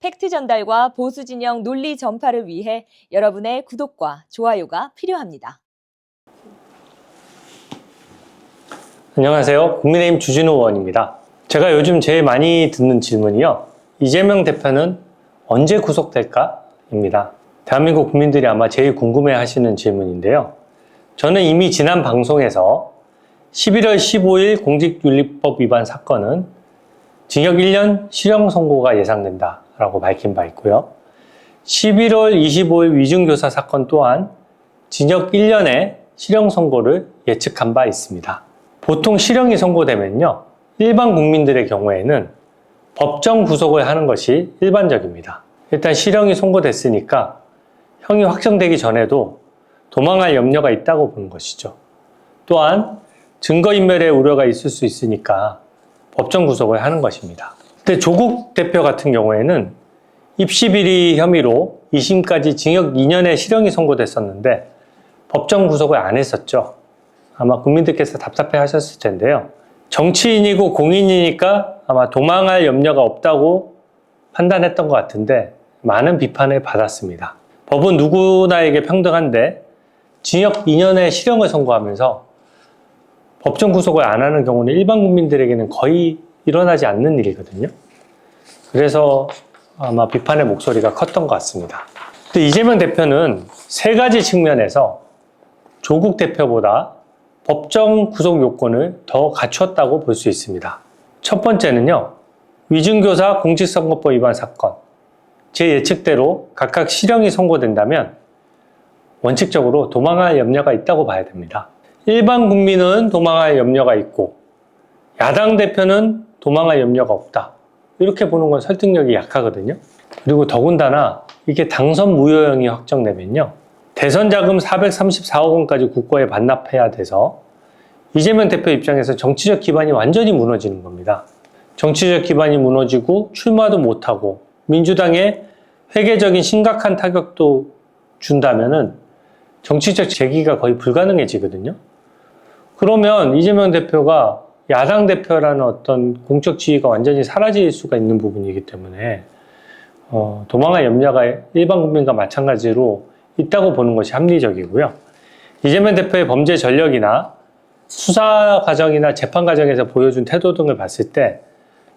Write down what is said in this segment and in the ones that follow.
팩트 전달과 보수 진영 논리 전파를 위해 여러분의 구독과 좋아요가 필요합니다. 안녕하세요. 국민의힘 주진우 의원입니다. 제가 요즘 제일 많이 듣는 질문이요. 이재명 대표는 언제 구속될까? 입니다. 대한민국 국민들이 아마 제일 궁금해 하시는 질문인데요. 저는 이미 지난 방송에서 11월 15일 공직윤리법 위반 사건은 징역 1년 실형 선고가 예상된다 라고 밝힌 바 있고요. 11월 25일 위중교사 사건 또한 징역 1년의 실형 선고를 예측한 바 있습니다. 보통 실형이 선고되면요. 일반 국민들의 경우에는 법정 구속을 하는 것이 일반적입니다. 일단 실형이 선고됐으니까 형이 확정되기 전에도 도망할 염려가 있다고 보는 것이죠. 또한 증거인멸의 우려가 있을 수 있으니까 법정 구속을 하는 것입니다. 근데 조국 대표 같은 경우에는 입시비리 혐의로 2심까지 징역 2년의 실형이 선고됐었는데 법정 구속을 안 했었죠. 아마 국민들께서 답답해 하셨을 텐데요. 정치인이고 공인이니까 아마 도망할 염려가 없다고 판단했던 것 같은데 많은 비판을 받았습니다. 법은 누구나에게 평등한데 징역 2년의 실형을 선고하면서 법정 구속을 안 하는 경우는 일반 국민들에게는 거의 일어나지 않는 일이거든요. 그래서 아마 비판의 목소리가 컸던 것 같습니다. 근데 이재명 대표는 세 가지 측면에서 조국 대표보다 법정 구속 요건을 더 갖췄다고 볼 수 있습니다. 첫 번째는요, 위중교사 공직선거법 위반 사건. 제 예측대로 각각 실형이 선고된다면 원칙적으로 도망할 염려가 있다고 봐야 됩니다. 일반 국민은 도망할 염려가 있고 야당 대표는 도망할 염려가 없다. 이렇게 보는 건 설득력이 약하거든요. 그리고 더군다나 이게 당선 무효형이 확정되면요. 대선 자금 434억 원까지 국고에 반납해야 돼서 이재명 대표 입장에서 정치적 기반이 완전히 무너지는 겁니다. 정치적 기반이 무너지고 출마도 못하고 민주당에 회계적인 심각한 타격도 준다면은 정치적 재기가 거의 불가능해지거든요. 그러면 이재명 대표가 야당 대표라는 어떤 공적 지위가 완전히 사라질 수가 있는 부분이기 때문에 어, 도망할 염려가 일반 국민과 마찬가지로 있다고 보는 것이 합리적이고요. 이재명 대표의 범죄 전력이나 수사 과정이나 재판 과정에서 보여준 태도 등을 봤을 때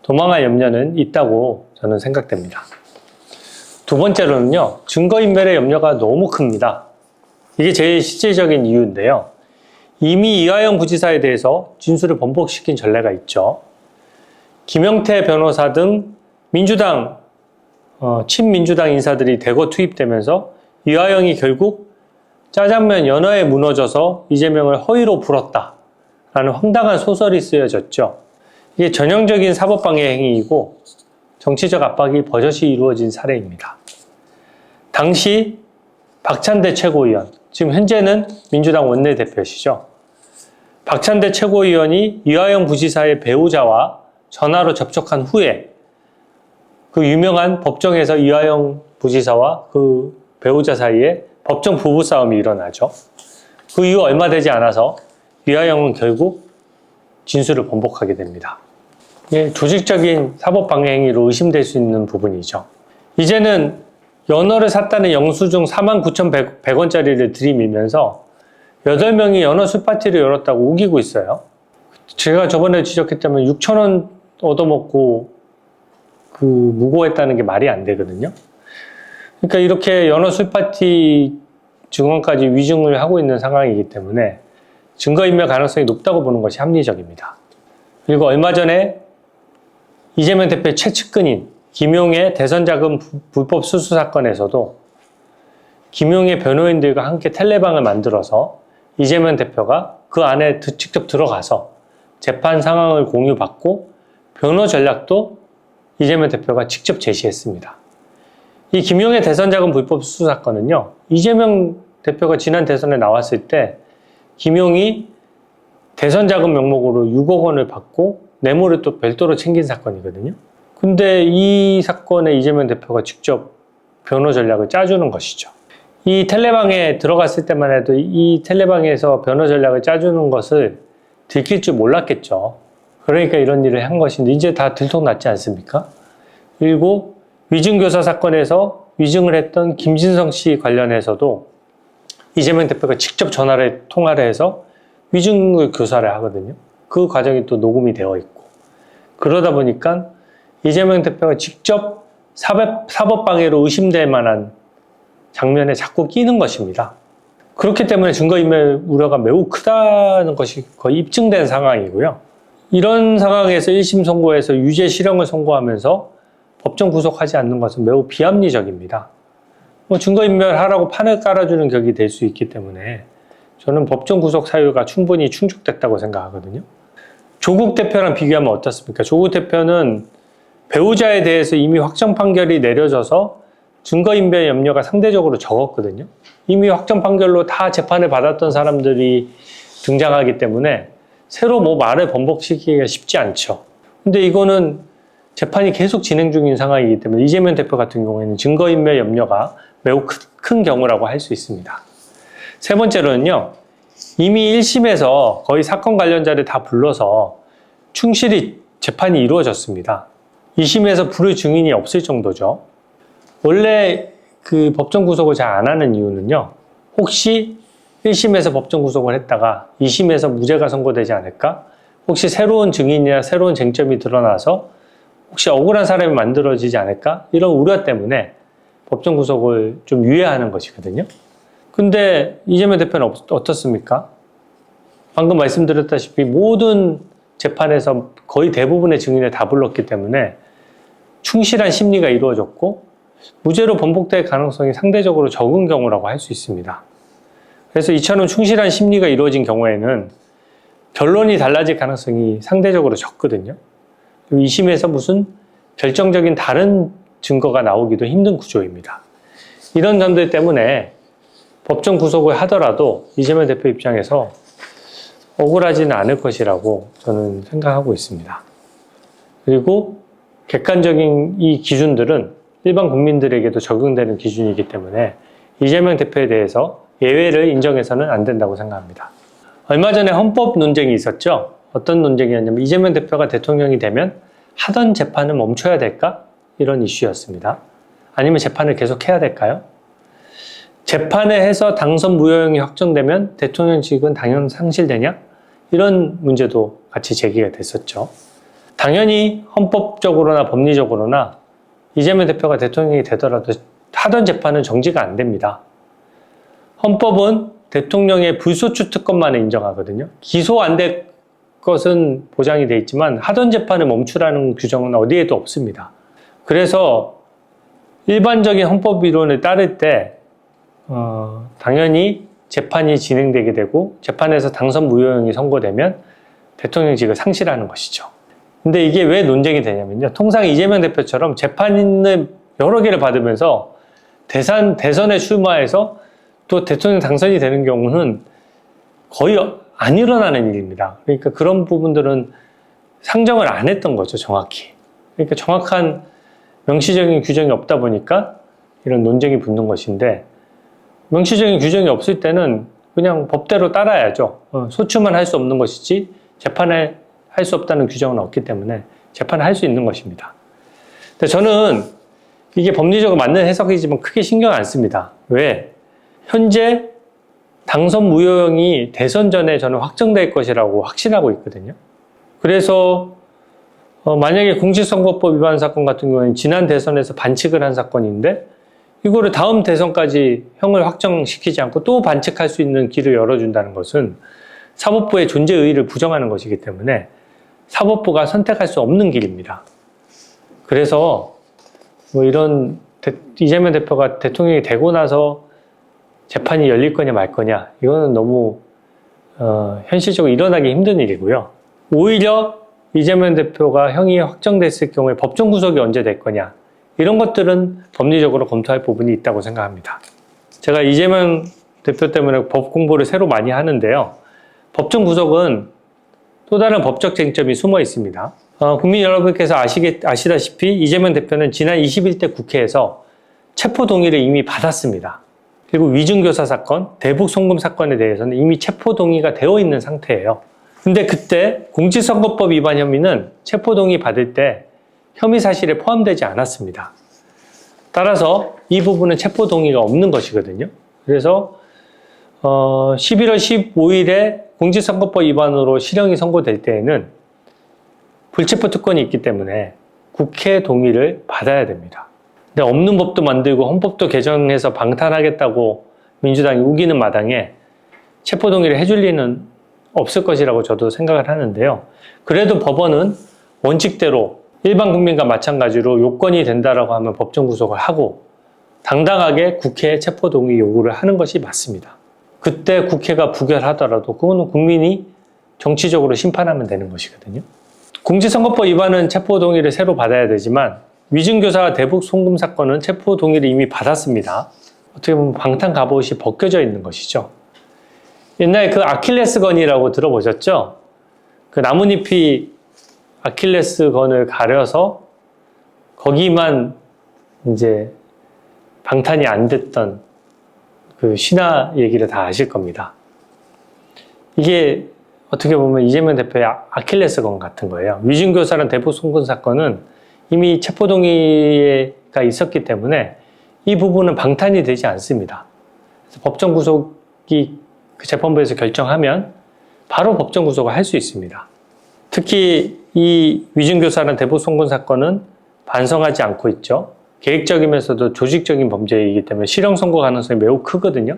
도망할 염려는 있다고 저는 생각됩니다. 두 번째로는요, 증거인멸의 염려가 너무 큽니다. 이게 제일 실질적인 이유인데요. 이미 이화영 부지사에 대해서 진술을 번복시킨 전례가 있죠. 김영태 변호사 등 민주당, 어, 친민주당 인사들이 대거 투입되면서 이화영이 결국 짜장면 연어에 무너져서 이재명을 허위로 풀었다. 라는 황당한 소설이 쓰여졌죠. 이게 전형적인 사법방해 행위이고 정치적 압박이 버젓이 이루어진 사례입니다. 당시 박찬대 최고위원, 지금 현재는 민주당 원내대표시죠. 박찬대 최고위원이 이화영 부지사의 배우자와 전화로 접촉한 후에 그 유명한 법정에서 이화영 부지사와 그 배우자 사이에 법정 부부싸움이 일어나죠. 그 이후 얼마 되지 않아서 이화영은 결국 진술을 번복하게 됩니다. 예, 조직적인 사법방해 행위로 의심될 수 있는 부분이죠. 이제는 연어를 샀다는 영수증 49,100원짜리를 들이밀면서 8명이 연어 술파티를 열었다고 우기고 있어요. 제가 저번에 지적했다면 6,000원 얻어먹고 그 무고했다는 게 말이 안 되거든요. 그러니까 이렇게 연어 술파티 증언까지 위증을 하고 있는 상황이기 때문에 증거인멸 가능성이 높다고 보는 것이 합리적입니다. 그리고 얼마 전에 이재명 대표의 최측근인 김용의 대선자금 불법 수수 사건에서도 김용의 변호인들과 함께 텔레방을 만들어서 이재명 대표가 그 안에 직접 들어가서 재판 상황을 공유받고 변호 전략도 이재명 대표가 직접 제시했습니다. 이 김용의 대선 자금 불법 수수 사건은요, 이재명 대표가 지난 대선에 나왔을 때 김용이 대선 자금 명목으로 6억 원을 받고 뇌물을 또 별도로 챙긴 사건이거든요. 근데 이 사건에 이재명 대표가 직접 변호 전략을 짜주는 것이죠. 이 텔레방에 들어갔을 때만 해도 이 텔레방에서 변호 전략을 짜주는 것을 들킬 줄 몰랐겠죠. 그러니까 이런 일을 한 것인데 이제 다 들통났지 않습니까? 그리고 위증교사 사건에서 위증을 했던 김진성 씨 관련해서도 이재명 대표가 직접 전화를 통화를 해서 위증 교사를 하거든요. 그 과정이 또 녹음이 되어 있고 그러다 보니까 이재명 대표가 직접 사법, 사법방해로 의심될 만한 장면에 자꾸 끼는 것입니다. 그렇기 때문에 증거인멸 우려가 매우 크다는 것이 거의 입증된 상황이고요. 이런 상황에서 1심 선고에서 유죄 실형을 선고하면서 법정 구속하지 않는 것은 매우 비합리적입니다. 뭐 증거인멸하라고 판을 깔아주는 격이 될 수 있기 때문에 저는 법정 구속 사유가 충분히 충족됐다고 생각하거든요. 조국 대표랑 비교하면 어떻습니까? 조국 대표는 배우자에 대해서 이미 확정 판결이 내려져서 증거인멸 염려가 상대적으로 적었거든요. 이미 확정 판결로 다 재판을 받았던 사람들이 등장하기 때문에 새로 뭐 말을 번복시키기가 쉽지 않죠. 근데 이거는 재판이 계속 진행 중인 상황이기 때문에 이재명 대표 같은 경우에는 증거인멸 염려가 매우 큰, 큰 경우라고 할 수 있습니다. 세 번째로는요, 이미 1심에서 거의 사건 관련자를 다 불러서 충실히 재판이 이루어졌습니다. 2심에서 불의 증인이 없을 정도죠. 원래 그 법정 구속을 잘 안 하는 이유는요, 혹시 1심에서 법정 구속을 했다가 2심에서 무죄가 선고되지 않을까? 혹시 새로운 증인이나 새로운 쟁점이 드러나서 혹시 억울한 사람이 만들어지지 않을까? 이런 우려 때문에 법정 구속을 좀 유예하는 것이거든요. 근데 이재명 대표는 없- 어떻습니까? 방금 말씀드렸다시피 모든 재판에서 거의 대부분의 증인을 다 불렀기 때문에 충실한 심리가 이루어졌고 무죄로 번복될 가능성이 상대적으로 적은 경우라고 할 수 있습니다. 그래서 이처럼 충실한 심리가 이루어진 경우에는 결론이 달라질 가능성이 상대적으로 적거든요. 2심에서 무슨 결정적인 다른 증거가 나오기도 힘든 구조입니다. 이런 점들 때문에 법정 구속을 하더라도 이재명 대표 입장에서 억울하지는 않을 것이라고 저는 생각하고 있습니다. 그리고 객관적인 이 기준들은 일반 국민들에게도 적용되는 기준이기 때문에 이재명 대표에 대해서 예외를 인정해서는 안 된다고 생각합니다. 얼마 전에 헌법 논쟁이 있었죠. 어떤 논쟁이었냐면 이재명 대표가 대통령이 되면 하던 재판을 멈춰야 될까? 이런 이슈였습니다. 아니면 재판을 계속 해야 될까요? 재판을 해서 당선 무효형이 확정되면 대통령직은 당연 상실되냐? 이런 문제도 같이 제기가 됐었죠. 당연히 헌법적으로나 법리적으로나 이재명 대표가 대통령이 되더라도 하던 재판은 정지가 안 됩니다. 헌법은 대통령의 불소추 특권만을 인정하거든요. 기소 안 될 것은 보장이 돼 있지만 하던 재판을 멈추라는 규정은 어디에도 없습니다. 그래서 일반적인 헌법 이론을 따를 때 어, 당연히 재판이 진행되게 되고 재판에서 당선 무효형이 선고되면 대통령직을 상실하는 것이죠. 근데 이게 왜 논쟁이 되냐면요. 통상 이재명 대표처럼 재판을 여러 개를 받으면서 대선, 대선에 출마해서 또 대통령 당선이 되는 경우는 거의 안 일어나는 일입니다. 그러니까 그런 부분들은 상정을 안 했던 거죠, 정확히. 그러니까 정확한 명시적인 규정이 없다 보니까 이런 논쟁이 붙는 것인데 명시적인 규정이 없을 때는 그냥 법대로 따라야죠. 어, 소추만 할 수 없는 것이지 재판에 할 수 없다는 규정은 없기 때문에 재판을 할 수 있는 것입니다. 근데 저는 이게 법리적으로 맞는 해석이지만 크게 신경 안 씁니다. 왜? 현재 당선 무효형이 대선 전에 저는 확정될 것이라고 확신하고 있거든요. 그래서 어, 만약에 공직선거법 위반 사건 같은 경우는 지난 대선에서 반칙을 한 사건인데 이거를 다음 대선까지 형을 확정시키지 않고 또 반칙할 수 있는 길을 열어준다는 것은 사법부의 존재 의의를 부정하는 것이기 때문에 사법부가 선택할 수 없는 길입니다. 그래서 뭐 이런 대- 이재명 대표가 대통령이 되고 나서 재판이 열릴 거냐 말 거냐 이거는 너무 어, 현실적으로 일어나기 힘든 일이고요. 오히려 이재명 대표가 형이 확정됐을 경우에 법정 구속이 언제 될 거냐 이런 것들은 법리적으로 검토할 부분이 있다고 생각합니다. 제가 이재명 대표 때문에 법 공부를 새로 많이 하는데요. 법정 구속은 또 다른 법적 쟁점이 숨어 있습니다. 어, 국민 여러분께서 아시겠, 아시다시피 이재명 대표는 지난 21대 국회에서 체포 동의를 이미 받았습니다. 그리고 위증교사 사건, 대북 송금 사건에 대해서는 이미 체포 동의가 되어 있는 상태예요. 근데 그때 공직선거법 위반 혐의는 체포 동의 받을 때 혐의 사실에 포함되지 않았습니다. 따라서 이 부분은 체포 동의가 없는 것이거든요. 그래서 어, 11월 15일에 공직선거법 위반으로 실형이 선고될 때에는 불체포 특권이 있기 때문에 국회 동의를 받아야 됩니다. 근데 없는 법도 만들고 헌법도 개정해서 방탄하겠다고 민주당이 우기는 마당에 체포 동의를 해줄 리는 없을 것이라고 저도 생각을 하는데요. 그래도 법원은 원칙대로 일반 국민과 마찬가지로 요건이 된다라고 하면 법정 구속을 하고 당당하게 국회에 체포 동의 요구를 하는 것이 맞습니다. 그때 국회가 부결하더라도 그거는 국민이 정치적으로 심판하면 되는 것이거든요. 공직선거법 위반은 체포 동의를 새로 받아야 되지만 위증교사 대북 송금 사건은 체포 동의를 이미 받았습니다. 어떻게 보면 방탄 갑옷이 벗겨져 있는 것이죠. 옛날에 그 아킬레스건이라고 들어보셨죠? 그 나뭇잎이 아킬레스건을 가려서 거기만 이제 방탄이 안 됐던 그 신화 얘기를 다 아실 겁니다. 이게 어떻게 보면 이재명 대표의 아- 아킬레스건 같은 거예요. 위증교사랑 대북 송금 사건은 이미 체포동의가 있었기 때문에 이 부분은 방탄이 되지 않습니다. 법정 구속이 그 재판부에서 결정하면 바로 법정 구속을 할 수 있습니다. 특히 이 위증교사랑 대북 송금 사건은 반성하지 않고 있죠. 계획적이면서도 조직적인 범죄이기 때문에 실형 선고 가능성이 매우 크거든요.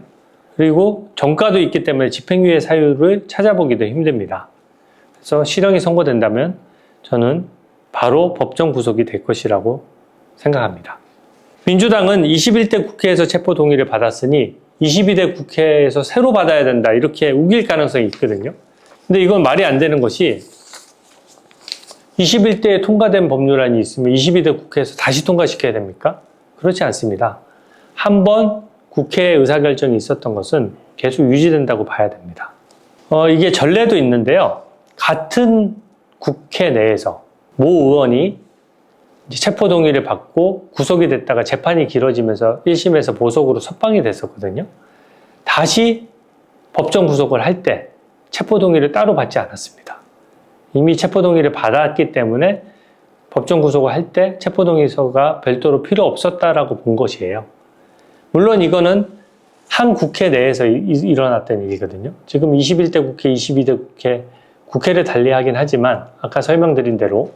그리고 정가도 있기 때문에 집행유예 사유를 찾아보기도 힘듭니다. 그래서 실형이 선고된다면 저는 바로 법정 구속이 될 것이라고 생각합니다. 민주당은 21대 국회에서 체포 동의를 받았으니 22대 국회에서 새로 받아야 된다 이렇게 우길 가능성이 있거든요. 근데 이건 말이 안 되는 것이 21대에 통과된 법률안이 있으면 22대 국회에서 다시 통과시켜야 됩니까? 그렇지 않습니다. 한 번 국회 의사결정이 있었던 것은 계속 유지된다고 봐야 됩니다. 어, 이게 전례도 있는데요. 같은 국회 내에서 모 의원이 이제 체포 동의를 받고 구속이 됐다가 재판이 길어지면서 1심에서 보석으로 석방이 됐었거든요. 다시 법정 구속을 할 때 체포 동의를 따로 받지 않았습니다. 이미 체포 동의를 받았기 때문에 법정 구속을 할 때 체포 동의서가 별도로 필요 없었다라고 본 것이에요. 물론 이거는 한 국회 내에서 이- 이- 일어났던 일이거든요. 지금 21대 국회, 22대 국회, 국회를 달리하긴 하지만 아까 설명드린 대로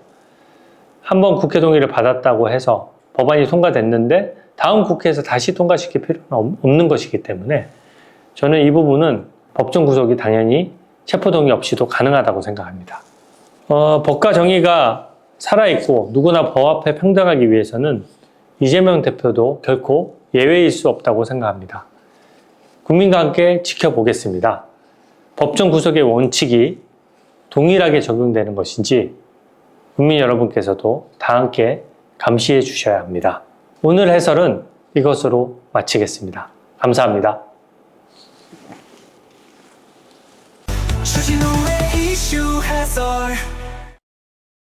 한 번 국회 동의를 받았다고 해서 법안이 통과됐는데 다음 국회에서 다시 통과시킬 필요는 없- 없는 것이기 때문에 저는 이 부분은 법정 구속이 당연히 체포 동의 없이도 가능하다고 생각합니다. 어, 법과 정의가 살아있고 누구나 법 앞에 평등하기 위해서는 이재명 대표도 결코 예외일 수 없다고 생각합니다. 국민과 함께 지켜보겠습니다. 법정 구속의 원칙이 동일하게 적용되는 것인지 국민 여러분께서도 다 함께 감시해 주셔야 합니다. 오늘 해설은 이것으로 마치겠습니다. 감사합니다. 주진우의 이슈 해설